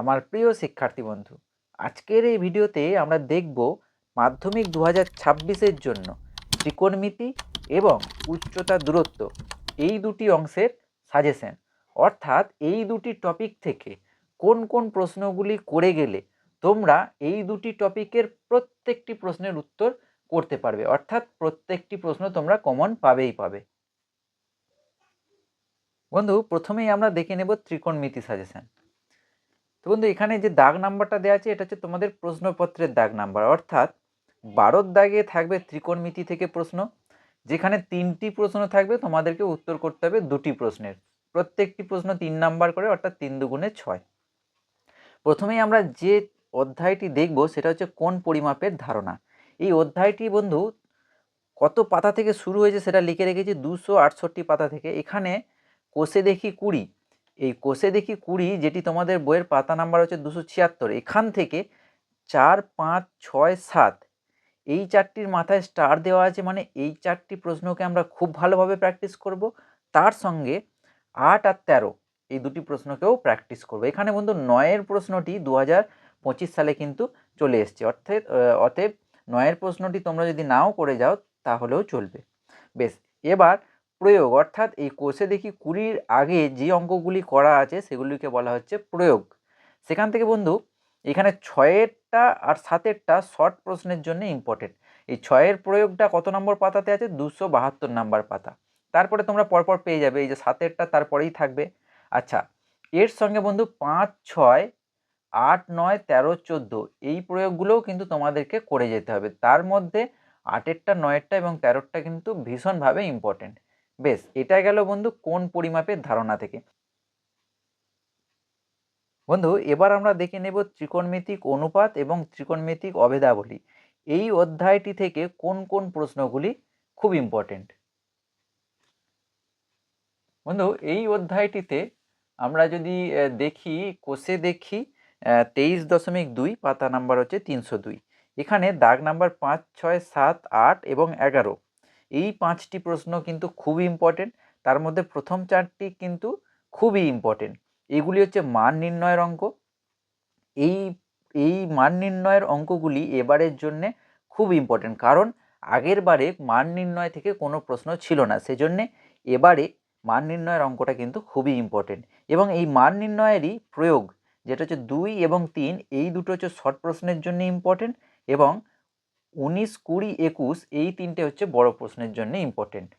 আমার প্রিয় শিক্ষার্থী বন্ধু, আজকের এই ভিডিওতে আমরা দেখব মাধ্যমিক দু হাজার ছাব্বিশের জন্য ত্রিকোণমিতি এবং উচ্চতা দূরত্ব, এই দুটি অংশের সাজেশন। অর্থাৎ এই দুটি টপিক থেকে কোন কোন প্রশ্নগুলি করে গেলে তোমরা এই দুটি টপিকের প্রত্যেকটি প্রশ্নের উত্তর করতে পারবে। অর্থাৎ প্রত্যেকটি প্রশ্ন তোমরা কমন পাবেই পাবে। বন্ধু, প্রথমেই আমরা দেখে নেব ত্রিকোণমিতি সাজেশন। তো বন্ধু, এখানে যে দাগ নাম্বারটা দেওয়া আছে, এটা হচ্ছে তোমাদের প্রশ্নপত্রের দাগ নাম্বার অর্থাৎ বারোর দাগে থাকবে ত্রিকোণমিতি থেকে প্রশ্ন, যেখানে তিনটি প্রশ্ন থাকবে, তোমাদেরকে উত্তর করতে হবে দুটি প্রশ্নের। প্রত্যেকটি প্রশ্ন তিন নাম্বার করে, অর্থাৎ তিন দুগুণে ছয়। প্রথমেই আমরা যে অধ্যায়টি দেখব, সেটা হচ্ছে কোন পরিমাপের ধারণা। এই অধ্যায়টি বন্ধু, কত পাতা থেকে শুরু হয়েছে সেটা লিখে রেখেছি, দুশো আটষট্টি পাতা থেকে। এখানে কোষে দেখি কুড়ি এই কোষে দেখি কুড়ি, যেটি তোমাদের বইয়ের পাতা নাম্বার হচ্ছে দুশো ছিয়াত্তর। এখান থেকে চার, পাঁচ, ছয়, সাত, এই চারটির মাথায় স্টার দেওয়া আছে মানে এই চারটি প্রশ্নকে আমরা খুব ভালোভাবে প্র্যাকটিস করব। তার সঙ্গে আট আর তেরো, এই দুটি প্রশ্নকেও প্র্যাকটিস করব। এখানে বন্ধু নয়ের প্রশ্নটি দু পঁচিশ সালে কিন্তু চলে এসছে। অর্থাৎ অতএব নয়ের প্রশ্নটি তোমরা যদি নাও করে যাও তাহলেও চলবে। বেশ, এবার প্রয়োগ। অর্থাৎ এই কোষে দেখি কুড়ির আগে যে অঙ্কগুলি করা আছে সেগুলিকে বলা হচ্ছে প্রয়োগ। সেখান থেকে বন্ধু, এখানে ছয়েরটা আর সাতেরটা শর্ট প্রশ্নের জন্য ইম্পর্টেন্ট এই ছয়ের প্রয়োগটা কত নম্বর পাতাতে আছে? দুশো বাহাত্তর নাম্বার পাতা। তারপরে তোমরা পরপর পেয়ে যাবে, এই যে সাতেরটা তারপরেই থাকবে। আচ্ছা এর সঙ্গে বন্ধু পাঁচ, ছয়, আট, নয়, তেরো, চোদ্দ, এই প্রয়োগগুলোও কিন্তু তোমাদেরকে করে যেতে হবে। তার মধ্যে আটেরটা, নয়েরটা এবং তেরোটা কিন্তু ভীষণভাবে ইম্পর্টেন্ট বেশ এটা গেল বন্ধু কোন পরিমাপের ধারণা থেকে। বন্ধু, এবার আমরা দেখে নেব ত্রিকোণমিতিক অনুপাত এবং ত্রিকোণমিতিক অভেদাবলী। এই অধ্যায়টি থেকে কোন কোন প্রশ্নগুলি খুব ইম্পর্টেন্ট বন্ধু, এই অধ্যায়টিতে আমরা যদি দেখি, কোষে দেখি তেইশ দশমিক দুই, পাতা নাম্বার হচ্ছে তিনশো দুই। এখানে দাগ নাম্বার পাঁচ, ছয়, সাত, আট এবং এগারো। এই পাঁচটি প্রশ্ন কিন্তু খুবই ইম্পর্টেন্ট তার মধ্যে প্রথম চারটি কিন্তু খুবই ইম্পর্টেন্ট এগুলি হচ্ছে মান নির্ণয়ের অঙ্ক। এই এই মান নির্ণয়ের অঙ্কগুলি এবারের জন্যে খুব ইম্পর্টেন্ট কারণ আগের বারে মান নির্ণয় থেকে কোনো প্রশ্ন ছিল না। সেজন্যে এবারে মান নির্ণয়ের অঙ্কটা কিন্তু খুবই ইম্পর্টেন্ট এবং এই মান নির্ণয়েরই প্রয়োগ, যেটা হচ্ছে দুই এবং তিন, এই দুটো হচ্ছে শর্ট প্রশ্নের জন্য ইম্পর্টেন্ট এবং উনিশ, কুড়ি, একুশ এই তিনটে হচ্ছে বড় প্রশ্নের জন্য ইম্পর্টেন্ট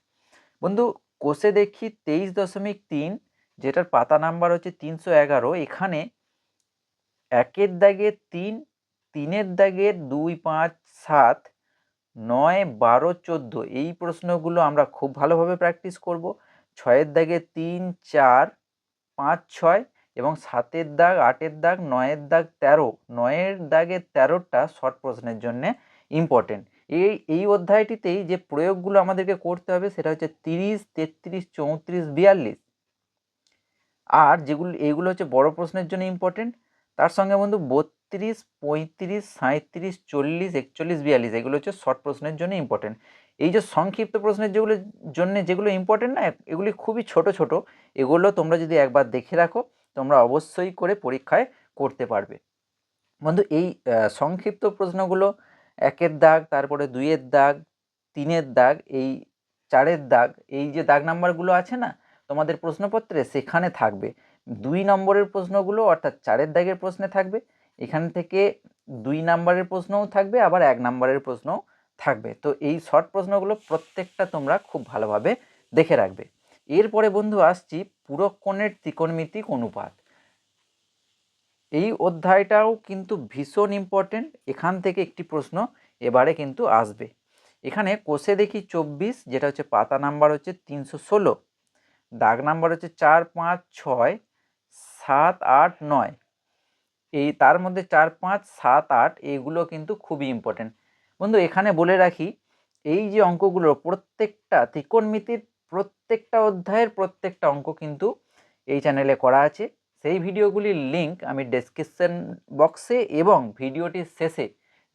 বন্ধু, কোষে দেখি তেইশ দশমিক তিন, যেটার পাতা নাম্বার হচ্ছে তিনশো এগারো। এখানে একের দাগের তিন, তিনের দাগের দুই, পাঁচ, সাত, নয়, বারো, চোদ্দ এই প্রশ্নগুলো আমরা খুব ভালোভাবে প্র্যাকটিস করব। ছয়ের দাগে তিন, চার, পাঁচ, ছয় এবং সাতের দাগ, আটের দাগ, নয়ের দাগ, তেরো। নয়ের দাগের তেরোটা শর্ট প্রশ্নের জন্যে ইম্পর্টেন্ট এই এই অধ্যায়টিতেই যে প্রয়োগগুলো আমাদেরকে করতে হবে সেটা হচ্ছে তিরিশ, তেত্রিশ, চৌত্রিশ, বিয়াল্লিশ। আর যেগুলো এইগুলো হচ্ছে বড় প্রশ্নের জন্য ইম্পর্টেন্ট তার সঙ্গে বন্ধু বত্রিশ, পঁয়ত্রিশ সাঁত্রিশ চল্লিশ, একচল্লিশ, বিয়াল্লিশ, এগুলো হচ্ছে শর্ট প্রশ্নের জন্য ইম্পর্টেন্ট এই যে সংক্ষিপ্ত প্রশ্নের যেগুলো জন্য, যেগুলো ইম্পর্টেন্ট না, এগুলি খুবই ছোট ছোট, এগুলো তোমরা যদি একবার দেখে রাখো, তোমরা অবশ্যই করে পরীক্ষায় করতে পারবে। বন্ধু এই সংক্ষিপ্ত প্রশ্নগুলো একের দাগ, তারপরে দুইয়ের দাগ, তিনের দাগ, এই চারের দাগ, এই যে দাগ নাম্বারগুলো আছে না, তোমাদের প্রশ্নপত্রে সেখানে থাকবে। দুই নম্বরের প্রশ্নগুলো অর্থাৎ চারের দাগের প্রশ্নে থাকবে, এখান থেকে দুই নাম্বারের প্রশ্নও থাকবে, আবার এক নাম্বারের প্রশ্নও থাকবে। তো এই শর্ট প্রশ্নগুলো প্রত্যেকটা তোমরা খুব ভালোভাবে দেখে রাখবে। এরপরে বন্ধু আসছি পুরক্ষণের ত্রিকোণমিতিক অনুপাত। এই অধ্যায়টাও কিন্তু ভীষণ ইম্পর্টেন্ট এখান থেকে একটি প্রশ্ন এবারে কিন্তু আসবে। এখানে কোষে দেখি চব্বিশ, যেটা হচ্ছে পাতা নাম্বার হচ্ছে তিনশো ষোলো। দাগ নাম্বার হচ্ছে চার পাঁচ ছয়, সাত আট নয়। এই তার মধ্যে চার পাঁচ, সাত আট এইগুলো কিন্তু খুবই ইম্পর্টেন্ট বন্ধু, এখানে বলে রাখি, এই যে অঙ্কগুলো প্রত্যেকটা ত্রিকোণমিতির প্রত্যেকটা অধ্যায়ের প্রত্যেকটা অঙ্ক কিন্তু এই চ্যানেলে করা আছে। সেই ভিডিওগুলির লিঙ্ক আমি ডেসক্রিপশন বক্সে এবং ভিডিওটির শেষে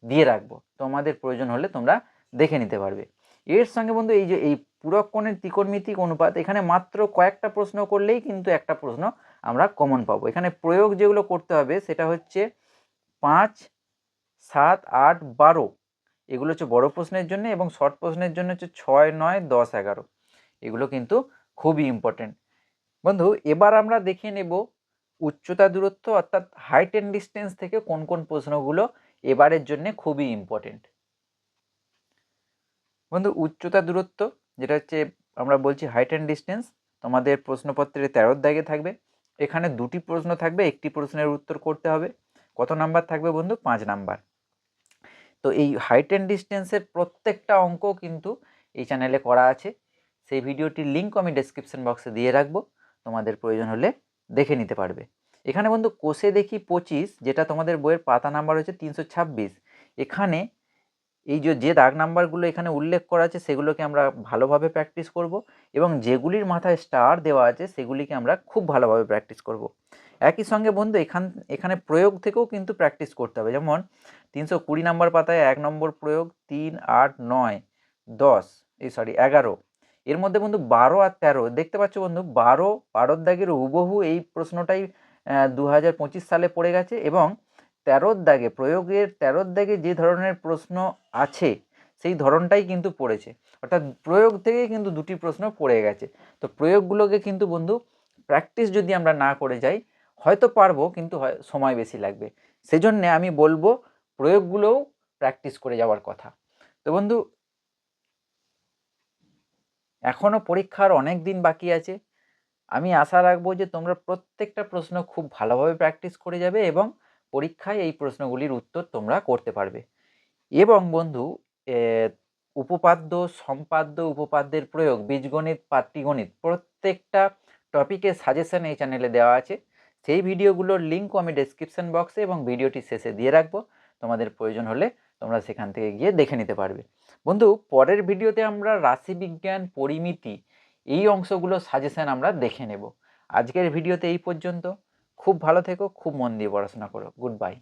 দিয়ে রাখব। তোমাদের প্রয়োজন হলে তোমরা দেখে নিতে পারবে। এর সঙ্গে বন্ধু, এই যে এই পুরক্ষণের ত্রিকোণমিতিক অনুপাত, এখানে মাত্র কয়েকটা প্রশ্ন করলেই কিন্তু একটা প্রশ্ন আমরা কমন পাবো। এখানে প্রয়োগ যেগুলো করতে হবে, সেটা হচ্ছে পাঁচ, সাত, আট, বারো। এগুলো হচ্ছে বড় প্রশ্নের জন্য এবং শর্ট প্রশ্নের জন্য হচ্ছে ছয়, নয়, দশ, এগারো। এগুলো কিন্তু খুবই ইম্পর্টেন্ট বন্ধু, এবার আমরা দেখে নেব উচ্চতা দূরত্ব অর্থাৎ হাইট অ্যান্ড ডিস্টেন্স থেকে কোন কোন প্রশ্নগুলো এবারের জন্য খুবই ইম্পর্টেন্ট বন্ধু, উচ্চতা দূরত্ব, যেটা হচ্ছে আমরা বলছি হাইট অ্যান্ড ডিস্টেন্স তোমাদের প্রশ্নপত্রে তেরোর দাগে থাকবে। এখানে দুটি প্রশ্ন থাকবে, একটি প্রশ্নের উত্তর করতে হবে। কত নাম্বার থাকবে বন্ধু? পাঁচ নাম্বার। তো এই হাইট অ্যান্ড ডিস্টেন্সের প্রত্যেকটা অঙ্ক কিন্তু এই চ্যানেলে করা আছে। সেই ভিডিওটির লিঙ্ক আমি ডেসক্রিপশন বক্সে দিয়ে রাখব। তোমাদের প্রয়োজন হলে দেখে নিতে পারবে। এখানে বন্ধু কোষে দেখি পঁচিশ, যেটা তোমাদের বইয়ের পাতা নাম্বার হচ্ছে তিনশো ছাব্বিশ। এখানে এই যে যে দাগ নাম্বারগুলো এখানে উল্লেখ করা আছে, সেগুলোকে আমরা ভালোভাবে প্র্যাকটিস করব এবং যেগুলির মাথায় স্টার দেওয়া আছে, সেগুলিকে আমরা খুব ভালোভাবে প্র্যাকটিস করব। একই সঙ্গে বন্ধু এখান, এখানে প্রয়োগ থেকেও কিন্তু প্র্যাকটিস করতে হবে। যেমন তিনশো কুড়ি নাম্বার পাতায় এক নম্বর প্রয়োগ তিন, আট, নয়, দশ, এই সরি এগারো। এর মধ্যে বন্ধু বারো আর তেরো, দেখতে পাচ্ছ বন্ধু বারো বারোর দাগের হুবহু এই প্রশ্নটাই দু হাজার পঁচিশ সালে পড়ে গেছে এবং তেরোর দাগে, প্রয়োগের তেরোর দাগে যে ধরনের প্রশ্ন আছে, সেই ধরনটাই কিন্তু পড়েছে। অর্থাৎ প্রয়োগ থেকেই কিন্তু দুটি প্রশ্ন পড়ে গেছে। তো প্রয়োগগুলোকে কিন্তু বন্ধু প্র্যাকটিস যদি আমরা না করে যাই, হয়তো পারব কিন্তু হয়, সময় বেশি লাগবে। সেজন্যে আমি বলব প্রয়োগগুলোও প্র্যাকটিস করে যাওয়ার কথা। তো বন্ধু এখনও পরীক্ষার অনেক দিন বাকি আছে। আমি আশা রাখব যে তোমরা প্রত্যেকটা প্রশ্ন খুব ভালোভাবে প্র্যাকটিস করে যাবে এবং পরীক্ষায় এই প্রশ্নগুলির উত্তর তোমরা করতে পারবে। এবং বন্ধু উপপাদ্য, সম্পাদ্য উপপাদ্যের প্রয়োগ, বীজগণিত পাটিগণিত প্রত্যেকটা টপিকের সাজেশন এই চ্যানেলে দেওয়া আছে। সেই ভিডিওগুলোর লিঙ্কও আমি ডেসক্রিপশন বক্সে এবং ভিডিওটি শেষে দিয়ে রাখব। তোমাদের প্রয়োজন হলে তোমরা সেখান থেকে গিয়ে দেখে নিতে পারবে। বন্ধু, পরের ভিডিওতে আমরা রাশি বিজ্ঞান পরিমিতি এই অংশগুলো সাজেশান আমরা দেখে নেব। আজকের ভিডিওতে এই পর্যন্ত। খুব ভালো থেকো, খুব মন দিয়ে পড়াশোনা করো। Good bye.